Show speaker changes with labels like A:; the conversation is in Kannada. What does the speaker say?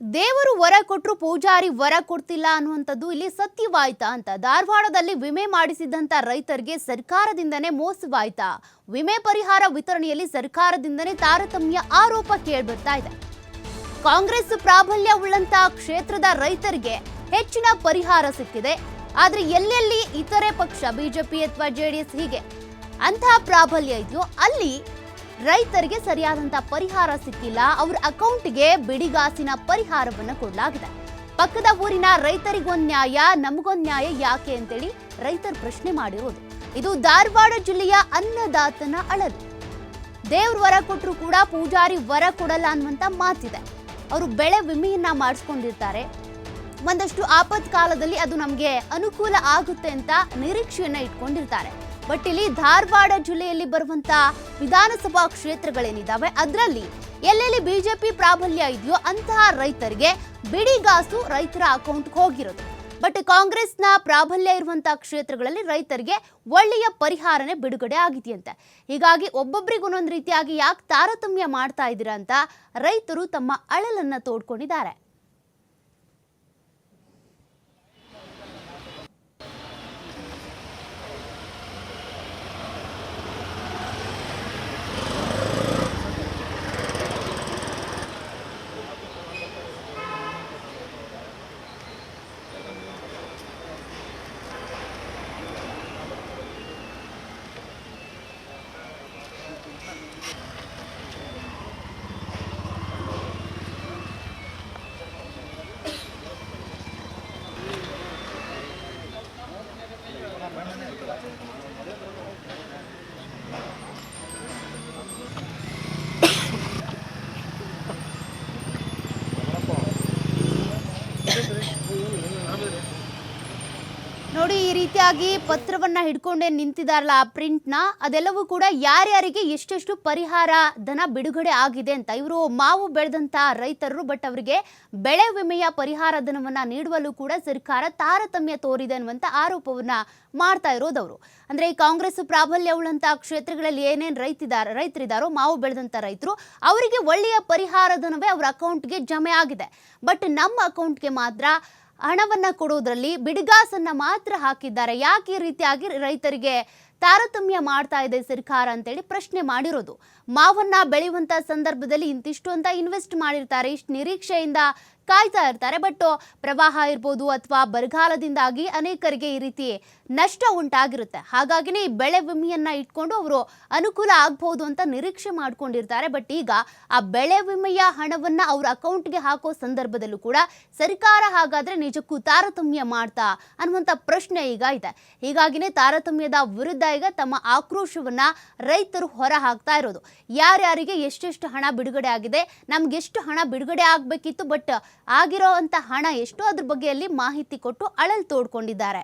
A: ದೇವರು ವರ ಕೊಟ್ಟರು ಪೂಜಾರಿ ವರ ಕೊಡ್ತಿಲ್ಲ ಅನ್ನುವಂಥದ್ದು ಇಲ್ಲಿ ಸತ್ಯವಾಯ್ತಾ ಅಂತ. ಧಾರವಾಡದಲ್ಲಿ ವಿಮೆ ಮಾಡಿಸಿದಂತ ರೈತರಿಗೆ ಸರ್ಕಾರದಿಂದನೇ ಮೋಸವಾಯ್ತಾ? ವಿಮೆ ಪರಿಹಾರ ವಿತರಣೆಯಲ್ಲಿ ಸರ್ಕಾರದಿಂದನೇ ತಾರತಮ್ಯ ಆರೋಪ ಕೇಳಿಬರ್ತಾ ಇದೆ. ಕಾಂಗ್ರೆಸ್ ಪ್ರಾಬಲ್ಯ ಉಳ್ಳಂತಹ ಕ್ಷೇತ್ರದ ರೈತರಿಗೆ ಹೆಚ್ಚಿನ ಪರಿಹಾರ ಸಿಕ್ಕಿದೆ. ಆದರೆ ಎಲ್ಲೆಲ್ಲಿ ಇತರೆ ಪಕ್ಷ, ಬಿಜೆಪಿ ಅಥವಾ ಜೆಡಿಎಸ್ ಹೀಗೆ ಅಂತಹ ಪ್ರಾಬಲ್ಯ ಇದೆಯೋ ಅಲ್ಲಿ ರೈತರಿಗೆ ಸರಿಯಾದಂತ ಪರಿಹಾರ ಸಿಕ್ಕಿಲ್ಲ. ಅವ್ರ ಅಕೌಂಟ್ಗೆ ಬಿಡಿಗಾಸಿನ ಪರಿಹಾರವನ್ನು ಕೊಡಲಾಗಿದೆ. ಪಕ್ಕದ ಊರಿನ ರೈತರಿಗೊಂದು ನ್ಯಾಯ, ನಮಗೊಂದು ನ್ಯಾಯ ಯಾಕೆ ಅಂತೇಳಿ ರೈತರು ಪ್ರಶ್ನೆ ಮಾಡಿರೋದು. ಇದು ಧಾರವಾಡ ಜಿಲ್ಲೆಯ ಅನ್ನದಾತನ ಅಳಲು. ದೇವ್ರ ವರ ಕೊಟ್ಟರು ಕೂಡ ಪೂಜಾರಿ ವರ ಕೊಡಲ್ಲ ಅನ್ನುವಂತ ಮಾತಿದೆ. ಅವರು ಬೆಳೆ ವಿಮೆಯನ್ನ ಮಾಡಿಸ್ಕೊಂಡಿರ್ತಾರೆ. ಒಂದಷ್ಟು ಆಪತ್ಕಾಲದಲ್ಲಿ ಅದು ನಮಗೆ ಅನುಕೂಲ ಆಗುತ್ತೆ ಅಂತ ನಿರೀಕ್ಷೆಯನ್ನ ಇಟ್ಕೊಂಡಿರ್ತಾರೆ. ಬಟ್ ಇಲ್ಲಿ ಧಾರವಾಡ ಜಿಲ್ಲೆಯಲ್ಲಿ ಬರುವಂತ ವಿಧಾನಸಭಾ ಕ್ಷೇತ್ರಗಳೇನಿದಾವೆ? ಅದರಲ್ಲಿ ಎಲ್ಲೆಲ್ಲಿ ಬಿಜೆಪಿ ಪ್ರಾಬಲ್ಯ ಇದೆಯೋ ಅಂತಹ ರೈತರಿಗೆ ಬಿಡಿಗಾಸು ರೈತರ ಅಕೌಂಟ್ಗೆ ಹೋಗಿರೋದು. ಬಟ್ ಕಾಂಗ್ರೆಸ್ನ ಪ್ರಾಬಲ್ಯ ಇರುವಂತಹ ಕ್ಷೇತ್ರಗಳಲ್ಲಿ ರೈತರಿಗೆ ಒಳ್ಳೆಯ ಪರಿಹಾರನೇ ಬಿಡುಗಡೆ ಆಗಿದೆಯಂತೆ. ಹೀಗಾಗಿ ಒಬ್ಬೊಬ್ಬರಿಗೆ ಒಂದೊಂದು ರೀತಿಯಾಗಿ ಯಾಕೆ ತಾರತಮ್ಯ ಮಾಡ್ತಾ ಇದ್ದೀರಾ ಅಂತ ರೈತರು ತಮ್ಮ ಅಳಲನ್ನ ತೋಡ್ಕೊಂಡಿದ್ದಾರೆ. 执行的是芙蓉 ನೋಡಿ, ಈ ರೀತಿಯಾಗಿ ಪತ್ರವನ್ನ ಹಿಡ್ಕೊಂಡೇ ನಿಂತಿದಾರಲ್ಲ ಆ ಪ್ರಿಂಟ್ನ, ಅದೆಲ್ಲವೂ ಕೂಡ ಯಾರ್ಯಾರಿಗೆ ಎಷ್ಟೆಷ್ಟು ಪರಿಹಾರ ಧನ ಬಿಡುಗಡೆ ಆಗಿದೆ ಅಂತ. ಇವರು ಮಾವು ಬೆಳೆದಂತ ರೈತರು ಬಟ್ ಅವರಿಗೆ ಬೆಳೆ ವಿಮೆಯ ಪರಿಹಾರ ಧನವನ್ನ ನೀಡುವಲ್ಲೂ ಕೂಡ ಸರ್ಕಾರ ತಾರತಮ್ಯ ತೋರಿದೆ ಅನ್ನುವಂತ ಆರೋಪವನ್ನ ಮಾಡ್ತಾ ಇರೋದವರು. ಅಂದ್ರೆ, ಈ ಕಾಂಗ್ರೆಸ್ ಪ್ರಾಬಲ್ಯ ಉಳ್ಳಂತ ಕ್ಷೇತ್ರಗಳಲ್ಲಿ ಏನೇನ್ ರೈತಿದಾರ, ರೈತರಿದಾರೋ, ಮಾವು ಬೆಳೆದಂತ ರೈತರು, ಅವರಿಗೆ ಒಳ್ಳೆಯ ಪರಿಹಾರ ಧನವೇ ಅವರ ಅಕೌಂಟ್ಗೆ ಜಮೆ ಆಗಿದೆ. ಬಟ್ ನಮ್ಮ ಅಕೌಂಟ್ಗೆ ಮಾತ್ರ ಹಣವನ್ನ ಕೊಡುವುದರಲ್ಲಿ ಬಿಡಿಗಾಸನ್ನ ಮಾತ್ರ ಹಾಕಿದ್ದಾರೆ. ಯಾಕೆ ಈ ರೀತಿಯಾಗಿ ರೈತರಿಗೆ ತಾರತಮ್ಯ ಮಾಡ್ತಾ ಇದೆ ಸರ್ಕಾರ ಅಂತೇಳಿ ಪ್ರಶ್ನೆ ಮಾಡಿರೋದು. ಮಾವನ್ನ ಬೆಳೆಯುವಂತ ಸಂದರ್ಭದಲ್ಲಿ ಇಂತಿಷ್ಟು ಅಂತ ಇನ್ವೆಸ್ಟ್ ಮಾಡಿರ್ತಾರೆ. ಇಷ್ಟು ನಿರೀಕ್ಷೆಯಿಂದ ಕಾಯ್ತಾ ಇರ್ತಾರೆ. ಬಟ್ ಪ್ರವಾಹ ಇರ್ಬೋದು ಅಥವಾ ಬರಗಾಲದಿಂದಾಗಿ ಅನೇಕರಿಗೆ ಈ ರೀತಿ ನಷ್ಟ ಉಂಟಾಗಿರುತ್ತೆ. ಹಾಗಾಗಿನೇ ಈ ಬೆಳೆ ವಿಮೆಯನ್ನ ಇಟ್ಕೊಂಡು ಅವರು ಅನುಕೂಲ ಆಗ್ಬಹುದು ಅಂತ ನಿರೀಕ್ಷೆ ಮಾಡ್ಕೊಂಡಿರ್ತಾರೆ. ಬಟ್ ಈಗ ಆ ಬೆಳೆ ವಿಮೆಯ ಹಣವನ್ನ ಅವ್ರ ಅಕೌಂಟ್ಗೆ ಹಾಕೋ ಸಂದರ್ಭದಲ್ಲೂ ಕೂಡ ಸರ್ಕಾರ ಹಾಗಾದ್ರೆ ನಿಜಕ್ಕೂ ತಾರತಮ್ಯ ಮಾಡ್ತಾ ಅನ್ನುವಂಥ ಪ್ರಶ್ನೆ ಈಗ ಇದೆ. ಹೀಗಾಗಿನೇ ತಾರತಮ್ಯದ ವಿರುದ್ಧ ಈಗ ತಮ್ಮ ಆಕ್ರೋಶವನ್ನ ರೈತರು ಹೊರ ಹಾಕ್ತಾ ಇರೋದು. ಯಾರ್ಯಾರಿಗೆ ಎಷ್ಟೆಷ್ಟು ಹಣ ಬಿಡುಗಡೆ ಆಗಿದೆ ನಮ್ಗೆ ಎಷ್ಟು ಹಣ ಬಿಡುಗಡೆ ಆಗಬೇಕಿತ್ತು ಬಟ್ ಆಗಿರೋ ಹಣ ಎಷ್ಟು ಅದ್ರ ಬಗ್ಗೆಯಲ್ಲಿ ಮಾಹಿತಿ ಕೊಟ್ಟು ಅಳಲ್ ತೋಡ್ಕೊಂಡಿದ್ದಾರೆ.